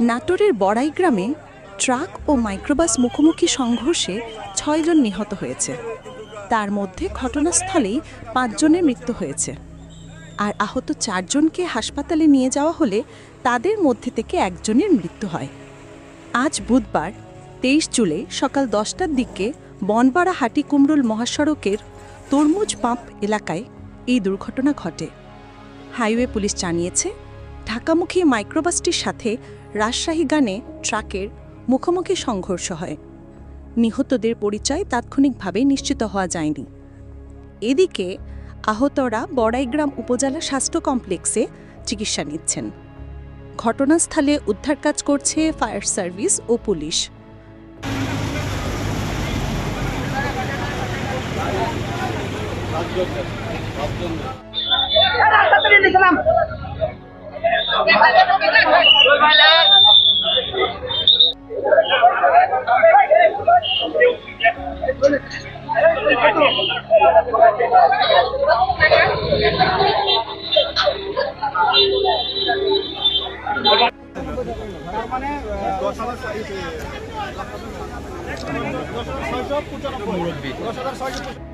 নাটোরের বড়াই গ্রামে ট্রাক ও মাইক্রোবাস মুখোমুখি সংঘর্ষে ছয়জন নিহত হয়েছে। তার মধ্যে ঘটনাস্থলেই পাঁচজনের মৃত্যু হয়েছে। আর আহত চারজনকে হাসপাতালে নিয়ে যাওয়া হলে তাদের মধ্যে থেকে একজনের মৃত্যু হয়। আজ বুধবার, তেইশ জুলাই সকাল দশটার দিকে বনপাড়া হাটি কুমরুল মহাসড়কের তরমুজ পাম্প এলাকায় এই দুর্ঘটনা ঘটে। হাইওয়ে পুলিশ জানিয়েছে ঢাকামুখী মাইক্রোবাসটির সাথে রাজশাহী গানে ট্রাকের মুখোমুখি সংঘর্ষ হয়। নিহতদের পরিচয় তাৎক্ষণিকভাবে নিশ্চিত হওয়া যায়নি। এদিকে আহতরা বড়াইগ্রাম উপজেলা স্বাস্থ্য কমপ্লেক্সে চিকিৎসা নিচ্ছেন। ঘটনাস্থলে উদ্ধার কাজ করছে ফায়ার সার্ভিস ও পুলিশ। তার মানে দশ দশ হাজার ছয়শো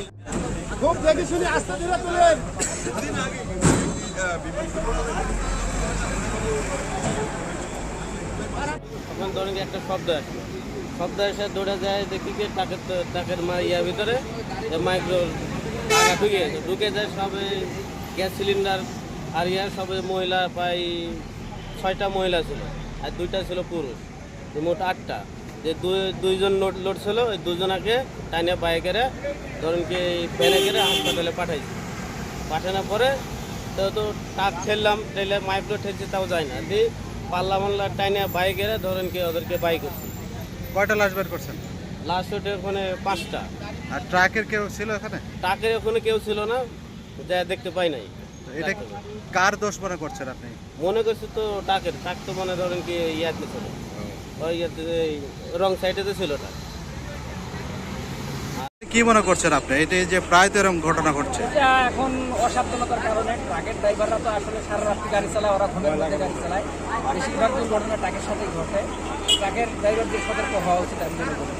খুব দেখে শুনে আস্তে ধীরে তোলেন। তখন ধরেন একটা শব্দ আসে। শব্দ এসে দৌড়ে যায় দেখি যে টাকের টাকের মা ইয়ার ভিতরে মাইক্রো টাকা ঢুকে ঢুকে যায় সবে গ্যাস সিলিন্ডার আর ইয়ার সবে মহিলা প্রায় ছয়টা মহিলা ছিল। আর দুইটা ছিল পুরুষ। মোট আটটা। যে দুই দুইজন লোড লোড ছিল ওই দুজনাকে টাইনে বাইকেরে ধরুন কি প্যানে করে হাসপাতালে পাঠাইছি। পাঠানোর পরে তো তো টাক ঠেললাম ঠেলে মাইক্রো ঠেলছি তাও যায় না। দিয়ে পাল্লা মাল্লা টাইনে বাইকেরে ধরেন কি ওদেরকে বাইক করছি। কয়টা লাশ বের করছেন? লাস্ট ওটে ওখানে পাঁচটা। আর ট্রাকের কেউ ছিল এখানে? টাকের ওখানে কেউ ছিল না যা দেখতে পাই নাই। এটা কার দোষ মনে করছেন আপনি? মনে করছি তো টাকের টাক তো মনে ধরেন কি ইয়াতে ছিল। ওই রং সাইডে তো ছিল টাক কি মনে করছেন আপনি? এটা যে প্রায় তো এরকম ঘটনা ঘটছে। এখন অসাবধানতার কারণে ট্রাকের ড্রাইভাররা তো আসলে সারা রাত্রি গাড়ি চালায় ওরা ঘুমের মধ্যে গাড়ি চালায়। বেশিরভাগ দুর্ঘটনা ট্রাকের সাথেই ঘটে। ট্রাকের ড্রাইভারদের সতর্ক হওয়া উচিত আমি মনে করি।